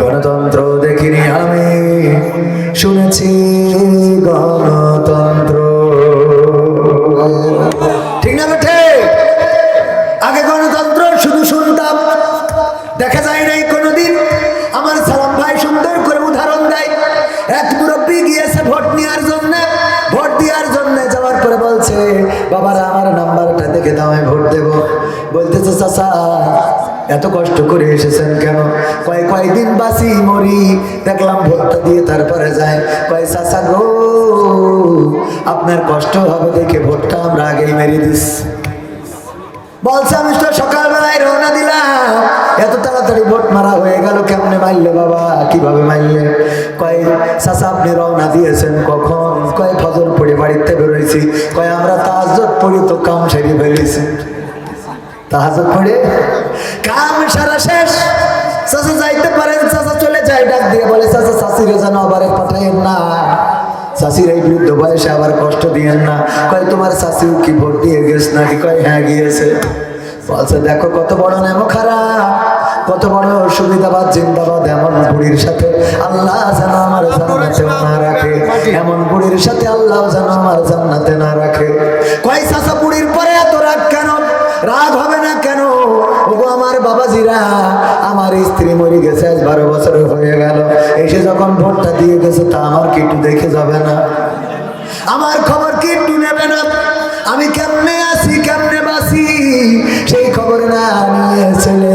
গণতন্ত্র দেখিনি আমি, শুনেছি গণতন্ত্র। ঠিক না বেঠে? আগে গণতন্ত্র শুধু শুনতাম, দেখা যায় নাই কোনোদিন। আমার সালাম ভাই সুন্দর করে উদাহরণ দেয়। এক মুরব্বী গিয়েছে ভোট নেওয়ার জন্য। ভোট দেওয়ার জন্য যাওয়ার পরে বলছে, বাবারা, আমার নাম্বারটা দেখে দাও, আমি ভোট দেব। বলতেছে, চাচা এত কষ্ট করে এসেছেন কেন? কয় কয়দিন বাসি মরি, দেখলাম ভোটটা দিয়ে তারপরে যায়। কয়, চাচা গো, আপনার কষ্ট হবে দেখে ভোটটা আমরা আগেই মেরে দিস। বলছে, আমি তো সকালবেলায় রওনা দিলাম। এত তাড়াতাড়ি ভোট মারা হয়ে গেল, কেমনে মারলে বাবা? কীভাবে মারলে? কয়, চাচা, আপনি রওনা দিয়েছেন কখন? কয়, ফজর পড়ে বাড়িতে বেরোইছি। কয়, আমরা তাহাজত পড়ি তো কাম সেরে ফেলেছি। তাহাজত পড়ে, কাম সারা শেষ। চাচা যাইতে পারেন চাচা চলে যায় ডাক দিয়ে বলে, চাচা চাষিরে যেন আবার পাঠাইন না। চাষির এই বৃদ্ধ বয়সে আবার কষ্ট দিয়েন না। কয়, তোমার চাষিও কি ভোট দিয়ে গেছ নাকি? কয় হ্যাঁ গিয়েছে। বলছে, দেখো কত বড় নেমো খারাপ কত বড় সুবিধাবাদ, জিন্দাবাদ, এমন বুড়ির সাথে আল্লাহ যেন আমার জান্নাতে না রাখে। এমন বুড়ির সাথে আল্লাহ যেন আমার জান্নাতে না রাখে। কয় চাষা বুড়ির পরে রাগ হবে না কেন? ওগো আমার বাবাজিরা, আমার স্ত্রী মরে গেছে, আজ বারো বছর হয়ে গেল। এসে যখন ভোটটা দিয়ে গেছে, তা আমার কি একটু দেখে যাবে না? আমার খবর কি একটু নেবে না? আমি কেমনে আছি, কেমনে বাসি সেই খবর না নিয়ে চলে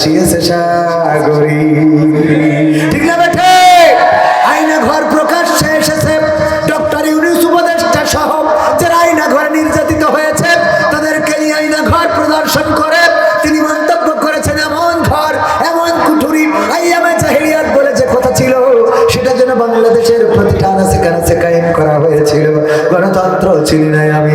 ভাসিয়েছে সাগরি। ঠিক না বেঠে? আয়না ঘর প্রকাশ্যে এসেছে। ডক্টর ইউনিস উপদেষ্টা সহ যারা আয়না ঘরে নির্যাতিত হয়েছে, তাদেরকে নিয়ে আয়না ঘর প্রদর্শন করে তিনি মন্তব্য করেছেন, এমন ঘর, এমন কুঠুরি, আইয়ামে জাহিলিয়াত বলে যে কথা ছিল, সেটা যেন বাংলাদেশের প্রতিটা আনাচে কানাচে কায়েম করা হয়েছিল। গণতন্ত্র চিনি নাই আমি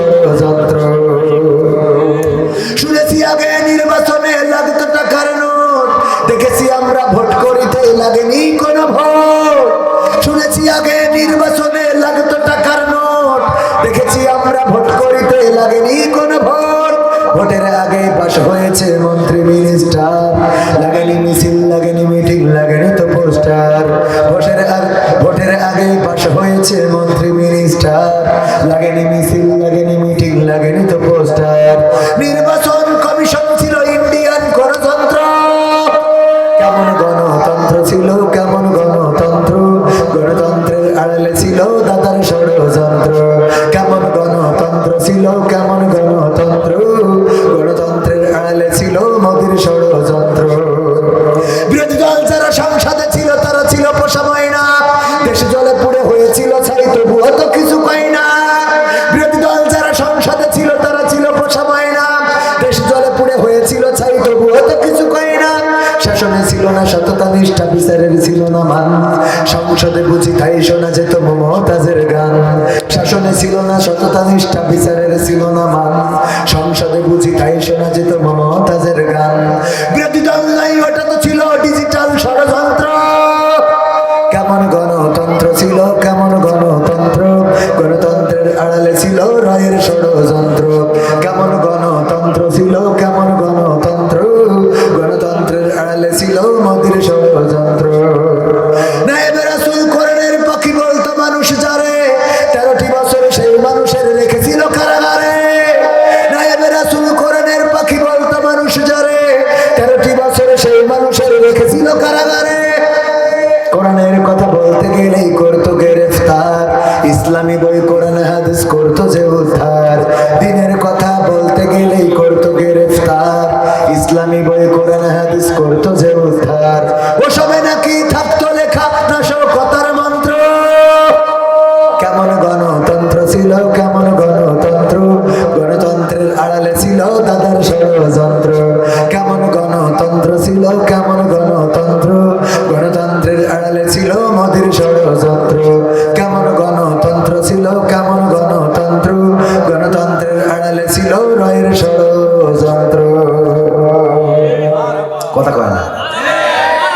ষড়যন্ত্র। শুনেছি আগে নির্বাচনে লাগতো টাকার নোট দেখেছি আমরা ভোট করিতে লাগেনি কোনো ভোট। শুনেছি আগে নির্বাচনে লাগতো টাকার নোট দেখেছি আমরা ভোট করিতে লাগেনি কোনো ভোট। ভোটের আগে পাশ হয়েছে মন্ত্রী মিনিস্টার লাগেনি মিছিল, লাগেনি মিটিং লাগেনি তো পোস্টার ভোটের আগে ভোটের আগে পাশ হয়েছে মন্ত্রী মিনিস্টার লাগেনি মিছিল গণতন্ত্র ছিল ছিল না মান। সংসদে বুঝি শোনা যেত মমতাজের গান। শাসনে ছিল না সততা, নিষ্ঠা, বিচারের ছিল না মান। সংসদে বুঝি শোনা যেত মমতাজের গান। নাই, ওটা তো ছিল ডিজিটাল ষড়যন্ত্র। কেমন গণতন্ত্র ছিল, কেমন গণতন্ত্র? গণতন্ত্রের আড়ালে ছিল রায়ের ষড়যন্ত্র। কেমন গণতন্ত্র ইসলামী বই কোরআন হাদিস করতো যে উদ্ধার। ও ওসবে